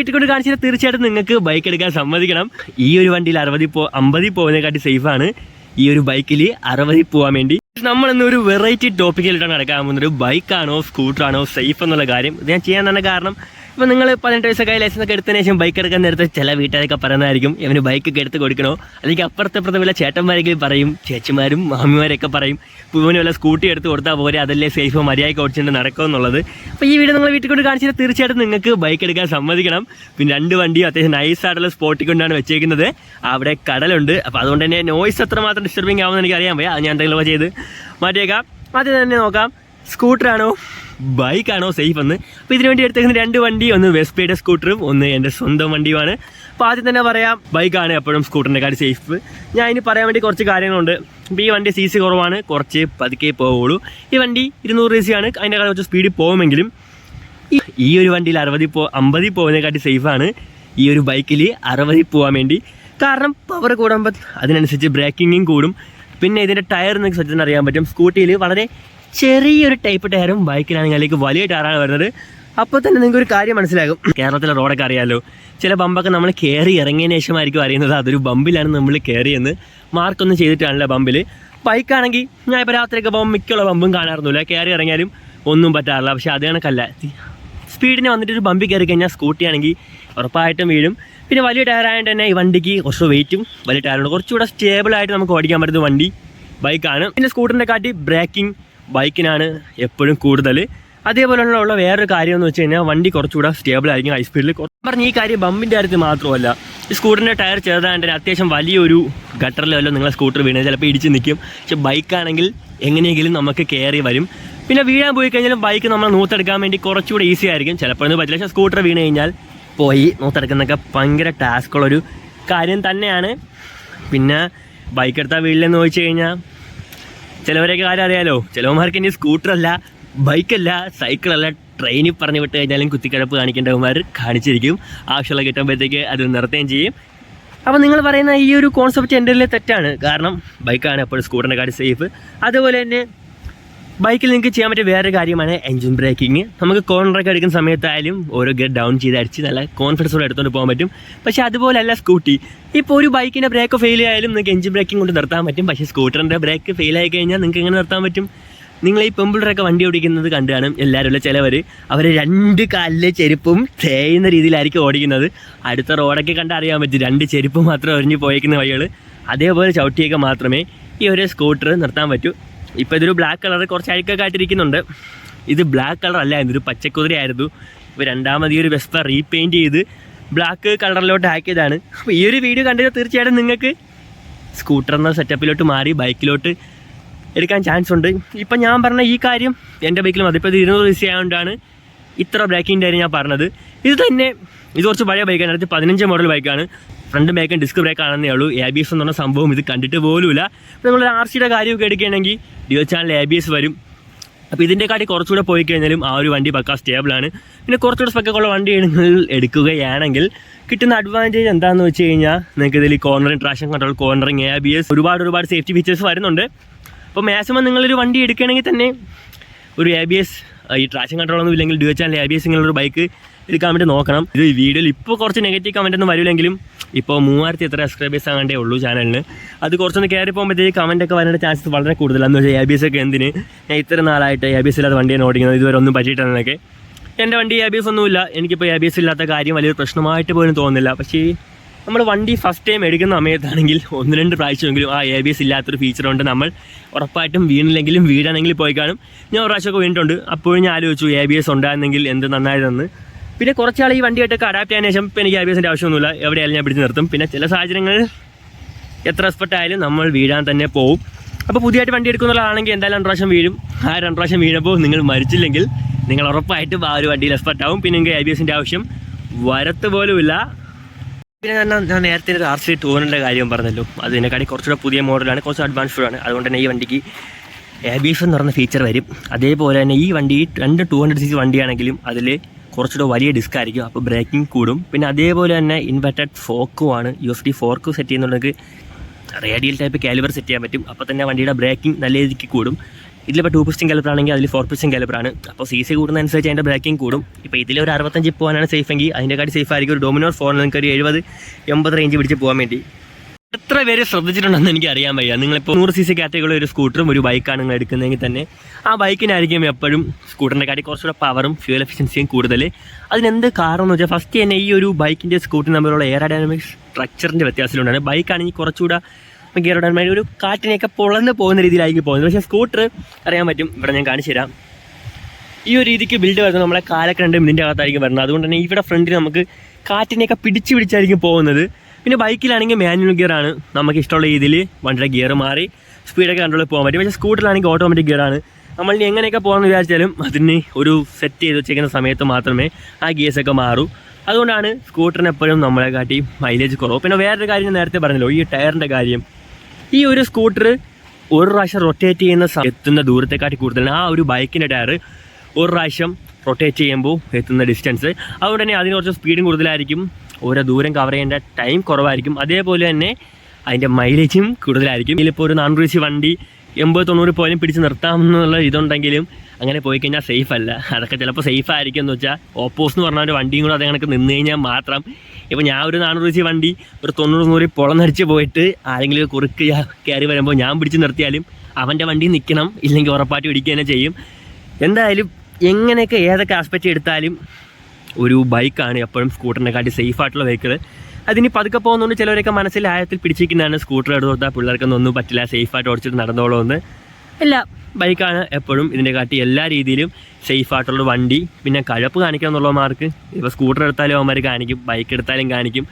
വീട്ടിൽ കൊണ്ട് കാണിച്ചാൽ തീർച്ചയായിട്ടും നിങ്ങൾക്ക് ബൈക്ക് എടുക്കാൻ സമ്മതിക്കണം. ഈ ഒരു വണ്ടിയിൽ അറുപതിൽ പോ അമ്പതിൽ പോകുന്നതിനെക്കാട്ടി സേഫാണ് ഈ ഒരു ബൈക്കിൽ അറുപതിൽ പോകാൻ വേണ്ടി. നമ്മൾ ഇന്ന് ഒരു വെറൈറ്റി ടോപ്പിക്കിലിട്ടാണ് നടക്കാൻ പോകുന്നത്. ബൈക്കാണോ സ്കൂട്ടറാണോ സേഫ് എന്നുള്ള കാര്യം. ഇത് ഞാൻ ചെയ്യാൻ തന്നെ കാരണം ഇപ്പം നിങ്ങൾ പതിനെട്ട് വയസ്സൊക്കെ ലൈസൻസ് ഒക്കെ എടുത്തതിന് ശേഷം ബൈക്ക് എടുക്കാൻ നേരത്തെ ചില വീട്ടുകാരൊക്കെ പറയുന്നതായിരിക്കും. ഇവന് ബൈക്ക് ഒക്കെ എടുത്ത് കൊടുക്കണോ? അല്ലെങ്കിൽ അപ്പുറത്തെ അപ്പുറത്തെ വല്ല ചേട്ടന്മാരെങ്കിലും പറയും ചേച്ചിമാരും മാമിമാരൊക്കെ പറയും ഇവന് വല്ല സ്കൂട്ടി എടുത്ത് കൊടുത്താൽ പോരെ അതല്ലേ സേഫ് മര്യാദയ്ക്ക് ഓടിച്ചുകൊണ്ട് നടക്കും എന്നുള്ളത്. അപ്പോൾ ഈ വീഡിയോ നിങ്ങൾ വീട്ടിൽ കൊണ്ട് കാണിച്ചാൽ തീർച്ചയായിട്ടും നിങ്ങൾക്ക് ബൈക്ക് എടുക്കാൻ സമ്മതിക്കണം. പിന്നെ രണ്ട് വണ്ടിയും അത്യാവശ്യം നൈസ് ആയിട്ടുള്ള സ്പോട്ടിൽ കൊണ്ടാണ് വെച്ചേക്കുന്നത്. അവിടെ കടലുണ്ട്. അപ്പോൾ അതുകൊണ്ട് തന്നെ നോയ്സ് എത്രമാത്രം ഡിസ്റ്റർബിങ് ആവുമെന്ന് എനിക്ക് അറിയാൻ വയ്യ. അത് ഞാൻ എന്തെങ്കിലും ചെയ്ത് മാറ്റിയേക്കാം. ആദ്യം തന്നെ നോക്കാം. സ്കൂട്ടറാണോ ബൈക്കാണോ സേഫ് എന്ന് അപ്പോൾ ഇതിനു വേണ്ടി എടുത്തേക്കുന്ന രണ്ട് വണ്ടി ഒന്ന് വെസ്പയുടെ സ്കൂട്ടറും ഒന്ന് എന്റെ സ്വന്തം വണ്ടിയുമാണ്. അപ്പോൾ ആദ്യം തന്നെ പറയാം ബൈക്കാണ് എപ്പോഴും സ്കൂട്ടറിന്റെ കാര്യം സേഫ് ഞാൻ ഇനി പറയാൻ വേണ്ടി കുറച്ച് കാര്യങ്ങളുണ്ട്. ഇപ്പോൾ ഈ വണ്ടി സി സി കുറവാണ് കുറച്ച് പതുക്കെ പോവുള്ളൂ. ഈ വണ്ടി ഇരുന്നൂറ് സി ആണ് അതിന്റെ കുറച്ച് സ്പീഡിൽ പോകുമെങ്കിലും ഈ ഒരു വണ്ടിയിൽ അറുപതിൽ പോ അമ്പതിൽ പോകുന്നതിനെക്കാട്ടി സേഫാണ് ഈ ഒരു ബൈക്കിൽ അറുപതിൽ പോകാൻ വേണ്ടി. കാരണം പവർ കൂടുമ്പോൾ അതിനനുസരിച്ച് ബ്രേക്കിങ്ങും കൂടും. പിന്നെ ഇതിന്റെ ടയർ നിങ്ങൾക്ക് സത്യത്തിന് അറിയാൻ പറ്റും. സ്കൂട്ടിയിൽ വളരെ ചെറിയൊരു ടൈപ്പ് ടയറും ബൈക്കിലാണെങ്കിൽ അതിലേക്ക് വലിയ ടയറാണ് വരുന്നത്. അപ്പോൾ തന്നെ നിങ്ങൾക്ക് ഒരു കാര്യം മനസ്സിലാകും. കേരളത്തിലെ റോഡൊക്കെ അറിയാമല്ലോ ചില ബമ്പൊക്കെ നമ്മൾ കയറി ഇറങ്ങിയതിന് ശേഷമായിരിക്കും അറിയുന്നത്. അതൊരു ബമ്പിലാണ് നമ്മൾ കയറിയെന്ന് മാർക്കൊന്നും ചെയ്തിട്ടാണല്ലോ ബമ്പിൽ ബൈക്കാണെങ്കിൽ ഞാൻ ഇപ്പോൾ രാത്രിയൊക്കെ പോകുമ്പോൾ മിക്കുള്ള ബമ്പും കാണാറൊന്നുമില്ല. കയറി ഇറങ്ങിയാലും ഒന്നും പറ്റാറില്ല. പക്ഷേ അത് കണക്കല്ല. സ്പീഡിന് വന്നിട്ട് ഒരു ബമ്പി കയറി കഴിഞ്ഞാൽ സ്കൂട്ടി ആണെങ്കിൽ ഉറപ്പായിട്ടും വീഴും. പിന്നെ വലിയ ടയർ ആയതുകൊണ്ട് തന്നെ ഈ വണ്ടിക്ക് കുറച്ച് വെയിറ്റും വലിയ ടയറുണ്ട് കുറച്ചുകൂടെ സ്റ്റേബിൾ ആയിട്ട് നമുക്ക് ഓടിക്കാൻ പറ്റുന്ന വണ്ടി ബൈക്കാണ് പിന്നെ സ്കൂട്ടറിന്റെ കാട്ടി ബ്രേക്കിംഗ് ബൈക്കിനാണ് എപ്പോഴും കൂടുതൽ. അതേപോലെയുള്ള വേറൊരു കാര്യം എന്ന് വെച്ച് കഴിഞ്ഞാൽ വണ്ടി കുറച്ചുകൂടെ സ്റ്റേബിൾ ആയിരിക്കും ഹൈ സ്പീഡിൽ പറഞ്ഞ ഈ കാര്യം ബമ്പിന്റെ കാര്യത്തിൽ മാത്രമല്ല ഈ സ്കൂട്ടറിന്റെ ടയർ ചെറുതായിട്ട് അത്യാവശ്യം വലിയൊരു ഗട്ടറിലല്ലോ നിങ്ങളെ സ്കൂട്ടർ വീണാൽ ചിലപ്പോൾ ഇടിച്ച് നിൽക്കും പക്ഷെ ബൈക്കാണെങ്കിൽ എങ്ങനെയെങ്കിലും നമുക്ക് കയറി വരും. പിന്നെ വീഴാൻ പോയി കഴിഞ്ഞാലും ബൈക്ക് നമ്മൾ നൂത്തെടുക്കാൻ വേണ്ടി കുറച്ചുകൂടെ ഈസി ആയിരിക്കും. ചിലപ്പോൾ ഒന്നും പറ്റില്ല. പക്ഷേ സ്കൂട്ടർ വീണ് കഴിഞ്ഞാൽ പോയി നൂത്തെടുക്കുന്നൊക്കെ ഭയങ്കര ടാസ്കുള്ളൊരു കാര്യം തന്നെയാണ്. പിന്നെ ബൈക്ക് എടുത്താൽ വീട്ടിലെന്ന് ചോദിച്ചു കഴിഞ്ഞാൽ ചിലവരെയൊക്കെ കാര്യം അറിയാലോ. ചിലവന്മാർക്ക് ഇനി സ്കൂട്ടറല്ല ബൈക്കല്ല സൈക്കിളല്ല. ട്രെയിനിൽ പറഞ്ഞു വിട്ട് കഴിഞ്ഞാലും കുത്തിക്കിടപ്പ് കാണിക്കേണ്ടവന്മാർ കാണിച്ചിരിക്കും. ആവശ്യമുള്ള കിട്ടുമ്പോഴത്തേക്ക് അത് നിർത്തുകയും ചെയ്യും. അപ്പോൾ നിങ്ങൾ പറയുന്ന ഈ ഒരു കോൺസെപ്റ്റ് എന്റെ തെറ്റാണ്. കാരണം ബൈക്കാണ് എപ്പോഴും സ്കൂട്ടറിന്റെ കാര്യം സേഫ് അതുപോലെ തന്നെ ബൈക്കിൽ നിങ്ങൾക്ക് ചെയ്യാൻ പറ്റിയ വേറൊരു കാര്യമാണ് എഞ്ചിൻ ബ്രേക്കിംഗ് നമുക്ക് കോർണറൊക്കെ എടുക്കുന്ന സമയത്തായാലും ഓരോ ഗിയർ ഡൗൺ ചെയ്ത് അടിച്ച് നല്ല കോൺഫിഡൻസോടെ എടുത്തുകൊണ്ട് പോകാൻ പറ്റും. പക്ഷേ അതുപോലെയല്ല സ്കൂട്ടി ഇപ്പോൾ ഒരു ബൈക്കിന്റെ ബ്രേക്ക് ഫെയിൽ ആയാലും നിങ്ങൾക്ക് എഞ്ചിൻ ബ്രേക്കിംഗ് കൊണ്ട് നിർത്താൻ പറ്റും. പക്ഷേ സ്കൂട്ടറിന്റെ ബ്രേക്ക് ഫെയിൽ ആയി കഴിഞ്ഞാൽ നിങ്ങൾക്ക് എങ്ങനെ നിർത്താൻ പറ്റും? നിങ്ങൾ ഈ പെമ്പിളറൊക്കെ വണ്ടി ഓടിക്കുന്നത് കണ്ടു കാണും എല്ലാവരും ഉള്ള ചിലവർ അവർ രണ്ട് കാലിലെ ചെരുപ്പും തേയുന്ന രീതിയിലായിരിക്കും ഓടിക്കുന്നത്. അടുത്ത റോഡൊക്കെ കണ്ട അറിയാൻ പറ്റും. രണ്ട് ചെരുപ്പ് മാത്രം ഒരിഞ്ഞ് പോയേക്കുന്ന വഴികൾ അതേപോലെ ചവിട്ടിയൊക്കെ മാത്രമേ ഈ ഒരു സ്കൂട്ടർ നിർത്താൻ പറ്റൂ. ഇപ്പോൾ ഇതൊരു ബ്ലാക്ക് കളർ കുറച്ച് അഴുക്കൊക്കെ ആയിട്ടിരിക്കുന്നുണ്ട് ഇത് ബ്ലാക്ക് കളർ അല്ല ഇതൊരു പച്ചക്കുതിരയായിരുന്നു ഇപ്പോൾ രണ്ടാമത് ഈ ഒരു വെസ്പ റീപെയിന്റ് ചെയ്ത് ബ്ലാക്ക് കളറിലോട്ട് ആക്കിയതാണ് അപ്പോൾ ഈ ഒരു വീഡിയോ കണ്ടിട്ട് തീർച്ചയായിട്ടും നിങ്ങൾക്ക് സ്കൂട്ടർ എന്ന സെറ്റപ്പിലോട്ട് മാറി ബൈക്കിലോട്ട് എടുക്കാൻ ചാൻസ് ഉണ്ട്. ഇപ്പം ഞാൻ പറഞ്ഞ ഈ കാര്യം എന്റെ ബൈക്കിലും അതിപ്പോൾ ഇരുന്നൂറ് സി ആയതുകൊണ്ടാണ് ഇത്ര ബ്രേക്കിംഗ് കാര്യം ഞാൻ പറഞ്ഞത്. ഇത് തന്നെ ഇത് കുറച്ച് പഴയ ബൈക്കാണ് അടുത്ത് പതിനഞ്ച് മോഡൽ ബൈക്കാണ് ഫ്രണ്ട് മേക്കൻ ഡിസ്ക് ബ്രേക്ക് ആണെന്നേ ഉള്ളൂ. എ ബി എസ് എന്ന് പറഞ്ഞ സംഭവം ഇത് കണ്ടിട്ട് പോലുമില്ല. അപ്പോൾ നമ്മൾ ആർ സിയുടെ കാര്യമൊക്കെ എടുക്കുകയാണെങ്കിൽ dual channel A B S വരും. അപ്പോൾ ഇതിന്റെ കാട്ടി കുറച്ചുകൂടെ പോയി കഴിഞ്ഞാലും ആ ഒരു വണ്ടി പക്കാ സ്റ്റേബിളാണ് പിന്നെ കുറച്ചുകൂടെ സ്പെക്കൊക്കെയുള്ള വണ്ടി എടുക്കുകയാണെങ്കിൽ കിട്ടുന്ന അഡ്വാന്റേജ് എന്താണെന്ന് വെച്ച് കഴിഞ്ഞാൽ നിങ്ങൾക്ക് ഇതിൽ cornering traction control cornering A B S ഒരുപാട് ഒരുപാട് സേഫ്റ്റി ഫീച്ചേഴ്സ് വരുന്നുണ്ട്. അപ്പോൾ മാക്സിമം നിങ്ങളൊരു വണ്ടി എടുക്കുകയാണെങ്കിൽ തന്നെ ഒരു എ ബി എസ് ഈ ട്രാക്ഷൻ കൺട്രോൾ ഒന്നും ഇല്ലെങ്കിൽ dual channel A B S ഇങ്ങനെയുള്ള ബൈക്ക് എടുക്കാൻ വേണ്ടി നോക്കണം. ഇത് വീഡിയോയിൽ ഇപ്പോൾ കുറച്ച് നെഗറ്റീവ് കമന്റ് ഒന്നും വരില്ലെങ്കിലും ഇപ്പോൾ മൂവായിരത്തി എത്ര സബ്സ്ക്രൈബേഴ്സ് ആകണ്ടേ ഉള്ളൂ ചാനലിന് അത് കുറച്ചൊന്ന് കയറി പോകുമ്പോഴത്തേക്ക് കമന്റ് ഒക്കെ വരേണ്ട ചാൻസസ് വളരെ കൂടുതലാണ്. എന്ന് വെച്ചാൽ എ ബി എസ് ഒക്കെ എന്തിന്? ഞാൻ ഇത്ര നാളായിട്ട് എ ബി എസ് ഇല്ലാത്ത വണ്ടിയാണ് ഓടിക്കുന്നത്. ഇതുവരെ ഒന്നും പറ്റിയിട്ടെന്നൊക്കെ എന്റെ വണ്ടി എ ബി എസ് ഒന്നുമില്ല. എനിക്കിപ്പോൾ എ ബി എസ് ഇല്ലാത്ത കാര്യം വലിയൊരു പ്രശ്നമായിട്ട് പോലും തോന്നുന്നില്ല. പക്ഷേ നമ്മൾ വണ്ടി ഫസ്റ്റ് ടൈം എടുക്കുന്ന സമയത്താണെങ്കിൽ ഒന്ന് രണ്ട് പ്രാവശ്യമെങ്കിലും ആ എ ബി എസ് ഇല്ലാത്തൊരു ഫീച്ചർ കൊണ്ട് നമ്മൾ ഉറപ്പായിട്ടും വീണില്ലെങ്കിലും വീടാണെങ്കിൽ പോയി കാണും. ഞാൻ ഒരു പ്രാവശ്യമൊക്കെ വീണിട്ടുണ്ട്. അപ്പോഴും ഞാൻ ആലോചിച്ചു എ ബി എസ് ഉണ്ടായിരുന്നെങ്കിൽ എന്ത് നന്നായിരുന്നെന്ന്. പിന്നെ കുറച്ചാൾ ഈ വണ്ടിയായിട്ടൊക്കെ അഡാപ്റ്റ് ചെയ്യാൻ ശേഷം ഇപ്പം എനിക്ക് എ ബി എസിന്റെ ആവശ്യമൊന്നുമില്ല. എവിടെയായാലും ഞാൻ പിടിച്ച് നിർത്തും. പിന്നെ ചില സാഹചര്യങ്ങളിൽ എത്ര എക്സ്പെർട്ട് ആയാലും നമ്മൾ വീഴാൻ തന്നെ പോവും. അപ്പോൾ പുതിയതായിട്ട് വണ്ടി എടുക്കുന്നുള്ളതാണെങ്കിൽ എന്തായാലും രണ്ട് പ്രാവശ്യം വീഴും. ആ രണ്ട് പ്രാവശ്യം വീഴുമ്പോൾ നിങ്ങൾ മരിച്ചില്ലെങ്കിൽ നിങ്ങൾ ഉറപ്പായിട്ടും ആ ഒരു വണ്ടിയിൽ എക്സ്പെർട്ട് ആവും. പിന്നെ നിങ്ങൾക്ക് എ ബി എസിന്റെ ആവശ്യം വരത്ത് പോലുമില്ല. പിന്നെ ഞാൻ ഞാൻ നേരത്തെ ഒരു ആർ സി ടൂറിന്റെ കാര്യം പറഞ്ഞല്ലോ. അതിനെക്കാട്ടി കുറച്ചുകൂടെ പുതിയ മോഡലാണ് കുറച്ച് അഡ്വാൻസ്ഡ് ആണ്. അതുകൊണ്ട് തന്നെ ഈ വണ്ടിക്ക് എ ബി എഫ് എന്ന് പറഞ്ഞ ഫീച്ചർ വരും. അതേപോലെ തന്നെ ഈ വണ്ടി രണ്ട് ടു ഹൺഡ്രഡ് സി സി വണ്ടിയാണെങ്കിലും അതിൽ കുറച്ചുകൂടെ വലിയ ഡിസ്ക് ആയിരിക്കും. അപ്പോൾ ബ്രേക്കിംഗ് കൂടും. പിന്നെ അതേപോലെ തന്നെ inverted ഫോക്കുമാണ് U F D fork set ചെയ്യുന്നുണ്ടെങ്കിൽ റേഡിയൽ ടൈപ്പ് കാലിബർ സെറ്റ് ചെയ്യാൻ പറ്റും. അപ്പോൾ തന്നെ വണ്ടിയുടെ ബ്രേക്കിംഗ് നല്ല രീതിക്ക് കൂടും. ഇതിലിപ്പോൾ ടു പിസ്റ്റിംഗ് കലപ്പറാണെങ്കിൽ അതിൽ ഫോർ പിസ്റ്റിംഗ് കലപ്പറാണ് അപ്പോൾ സി സി കൂടുന്നതനുസരിച്ച് അതിന്റെ ബ്രേക്കിംഗ് കൂടും. ഇപ്പോൾ ഇതിൽ ഒരു അറുപത്തഞ്ച് പോകാനാണ് സേഫ് എങ്കിൽ അതിന്റെ കാട്ടി സേഫ് ആയിരിക്കും ഒരു ഡൊമിനോർ ഫോർ നിങ്ങൾക്ക് ഒരു എഴുപത് എൺപത് റേഞ്ച് പിടിച്ച് പോകാൻ വേണ്ടി. എത്ര പേര് ശ്രദ്ധിച്ചിട്ടുണ്ടെന്ന് എനിക്ക് അറിയാൻ വയ്യ. നിങ്ങളിപ്പോൾ നൂറ് സി സി കാറ്റഗറിയുള്ള ഒരു സ്കൂട്ടറും ഒരു ബൈക്കാണ് നിങ്ങൾ എടുക്കുന്നതെങ്കിൽ തന്നെ ആ ബൈക്കിനായിരിക്കും എപ്പോഴും സ്കൂട്ടറിന്റെ കാട്ടി കുറച്ചുകൂടെ പവറും ഫ്യൂൽ എഫിഷ്യൻസിയും കൂടുതൽ അതിനെന്ത് കാരണം എന്ന് വെച്ചാൽ ഫസ്റ്റ് തന്നെ ഈ ഒരു ബൈക്കിന്റെ സ്കൂട്ടർ തമ്മിലുള്ള ഡൈനാമിക്സ് സ്ട്രക്ചറിന്റെ വ്യത്യാസത്തിലുണ്ടാണ്. ബൈക്കാണെങ്കിൽ കുറച്ചുകൂടെ എയറോഡൈനാമിക് ഒരു കാറ്റിനെയൊക്കെ പൊളന്ന് പോകുന്ന രീതിയിലായിരിക്കും പോകുന്നത്. പക്ഷേ സ്കൂട്ടർ അറിയാൻ പറ്റും. ഇവിടെ ഞാൻ കാണിച്ചു തരാം. ഈ ഒരു രീതിക്ക് ബിൽഡ് വരുന്നത് നമ്മളെ കാലൊക്കെ രണ്ട് മിനിറ്റ് അകത്തായിരിക്കും വരുന്നത്. അതുകൊണ്ട് തന്നെ ഇവിടെ ഫ്രണ്ടിൽ നമുക്ക് കാറ്റിനെയൊക്കെ പിടിച്ച് പിടിച്ചായിരിക്കും പോകുന്നത്. പിന്നെ ബൈക്കിലാണെങ്കിൽ മാനുവൽ ഗിയർ ആണ്. നമുക്ക് ഇഷ്ടമുള്ള രീതിയിൽ വണ്ടിയുടെ ഗിയർ മാറി സ്പീഡൊക്കെ കൺട്രോളിൽ പോകാൻ പറ്റും. പക്ഷേ സ്കൂട്ടറിലാണെങ്കിൽ ഓട്ടോമാറ്റിക് ഗിയർ ആണ്. നമ്മൾ ഇനി എങ്ങനെയൊക്കെ പോകാമെന്ന് വിചാരിച്ചാലും അതിന് ഒരു സെറ്റ് ചെയ്ത് വെച്ചേക്കുന്ന സമയത്ത് മാത്രമേ ആ ഗിയേഴ്സൊക്കെ മാറൂ. അതുകൊണ്ടാണ് സ്കൂട്ടറിനെപ്പോഴും നമ്മളെ കാട്ടി മൈലേജ് കുറവ്. പിന്നെ വേറൊരു കാര്യം നേരത്തെ പറഞ്ഞല്ലോ ഈ ടയറിന്റെ കാര്യം. ഈ ഒരു സ്കൂട്ടർ ഒരു പ്രാവശ്യം റൊട്ടേറ്റ് ചെയ്യുന്ന എത്തുന്ന ദൂരത്തെക്കാട്ടി കൂടുതലാണ് ആ ഒരു ബൈക്കിന്റെ ടയർ ഒരു പ്രാവശ്യം റൊട്ടേറ്റ് ചെയ്യുമ്പോൾ എത്തുന്ന ഡിസ്റ്റൻസ് അതുകൊണ്ട് തന്നെ അതിന് കുറച്ച് സ്പീഡും കൂടുതലായിരിക്കും. ഓരോ ദൂരം കവർ ചെയ്യേണ്ട ടൈം കുറവായിരിക്കും. അതേപോലെ തന്നെ അതിന്റെ മൈലേജും കൂടുതലായിരിക്കും. ഇതിലിപ്പോൾ ഒരു നാനൂറ് വണ്ടി എൺപത് തൊണ്ണൂറ് പോലും പിടിച്ച് നിർത്താമെന്നുള്ള ഇതുണ്ടെങ്കിലും അങ്ങനെ പോയി കഴിഞ്ഞാൽ സേഫ് അല്ല. അതൊക്കെ ചിലപ്പോൾ സേഫ് ആയിരിക്കും എന്ന് വെച്ചാൽ ഓപ്പോസ് എന്ന് പറഞ്ഞ ഒരു വണ്ടിയും കൂടെ അതേ കണക്ക് നിന്ന് കഴിഞ്ഞാൽ മാത്രം. ഇപ്പോൾ ഞാൻ ഒരു നാനൂറ് വെച്ച് വണ്ടി ഒരു തൊണ്ണൂറ് നൂറ് പൊളന്നടിച്ച് പോയിട്ട് ആരെങ്കിലും കുറുക്ക് കയറി വരുമ്പോൾ ഞാൻ പിടിച്ച് നിർത്തിയാലും അവന്റെ വണ്ടി നിൽക്കണം ഇല്ലെങ്കിൽ ഉറപ്പായിട്ട് ഇടിക്കുക തന്നെ ചെയ്യും. എന്തായാലും എങ്ങനെയൊക്കെ ഏതൊക്കെ ആസ്പെക്റ്റ് എടുത്താലും ഒരു ബൈക്കാണ് എപ്പോഴും സ്കൂട്ടറിനെ കാട്ടി സേഫ് ആയിട്ടുള്ള വെഹിക്കിൾ അതിന് പതുക്കെ പോകുന്നതുകൊണ്ട് ചിലവരൊക്കെ മനസ്സിൽ ആയത്തിൽ പിടിച്ചിരിക്കുന്നതാണ് സ്കൂട്ടർ എടുത്ത് കൊടുത്താൽ പിള്ളേർക്കൊന്നും ഒന്നും പറ്റില്ല സേഫായിട്ട് ഓടിച്ചിട്ട് നടന്നോളൂ എന്ന് ഇല്ല. ബൈക്കാണ് എപ്പോഴും ഇതിന്റെ കാട്ടി എല്ലാ രീതിയിലും സേഫ് ആയിട്ടുള്ള വണ്ടി. പിന്നെ കഴപ്പ് കാണിക്കുക എന്നുള്ളവന്മാർക്ക് ഇപ്പോൾ സ്കൂട്ടർ എടുത്താലും അവന്മാർ കാണിക്കും ബൈക്ക് എടുത്താലും കാണിക്കും.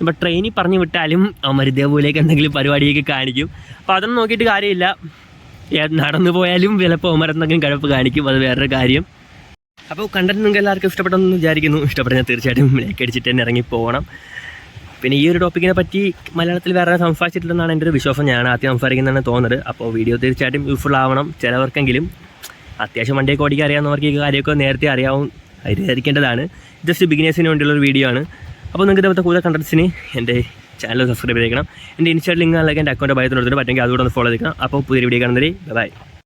ഇപ്പോൾ ട്രെയിനിൽ പറഞ്ഞു വിട്ടാലും അവന്മാർ ഇതേപോലെയൊക്കെ എന്തെങ്കിലും പരിപാടിയൊക്കെ കാണിക്കും. അപ്പോൾ അതൊന്നും നോക്കിയിട്ട് കാര്യമില്ല. നടന്നു പോയാലും ചിലപ്പോൾ അവന്മാർ എന്തെങ്കിലും കഴപ്പ് കാണിക്കും. അത് വേറൊരു കാര്യം. അപ്പോൾ കണ്ടന്റ് നിങ്ങൾക്ക് എല്ലാവർക്കും ഇഷ്ടപ്പെട്ടെന്ന് വിചാരിക്കുന്നു. ഇഷ്ടപ്പെട്ടെങ്കിൽ തീർച്ചയായിട്ടും ലൈക്ക് അടിച്ചിട്ട് തന്നെ ഇറങ്ങി പോകണം. പിന്നെ ഈ ഒരു ടോപ്പിക്കിനെ പറ്റി മലയാളത്തിൽ വേറെ സംസാരിച്ചിട്ടില്ലെന്നാണ് എന്റെ ഒരു വിശ്വാസം. ഞാൻ ആദ്യം സംസാരിക്കുന്നതാണ് തോന്നുന്നത്. അപ്പോൾ വീഡിയോ തീർച്ചയായിട്ടും യൂസ്ഫുൾ ആവണം ചിലവർക്കെങ്കിലും. അത്യാവശ്യം വണ്ടിയൊക്കെ ഓടിക്കാൻ അറിയാവുന്നവർക്ക് ഈ കാര്യമൊക്കെ നേരത്തെ അറിയാവും അറിയാതിരിക്കേണ്ടതാണ്. ജസ്റ്റ് ബിഗിനേഴ്സിന് വേണ്ടിയുള്ള ഒരു വീഡിയോ ആണ്. അപ്പോൾ നിങ്ങൾക്ക് ഇതുപോലത്തെ കൂടുതൽ കണ്ടൻസിന് എന്റെ ചാനൽ സബ്സ്ക്രൈബ് ചെയ്തേക്കണം. എന്റെ ഇൻസ്റ്റാഗ്രാം ലിങ്ക് അല്ലെങ്കിൽ എന്റെ അക്കൗണ്ട് ബയത്തിനടുത്ത് പറ്റുമെങ്കിൽ അതുകൂടെ ഒന്ന് ഫോളോ ചെയ്തേക്കണം. അപ്പോൾ പുതിയ വീഡിയോ കാണുന്നവരെ ബൈ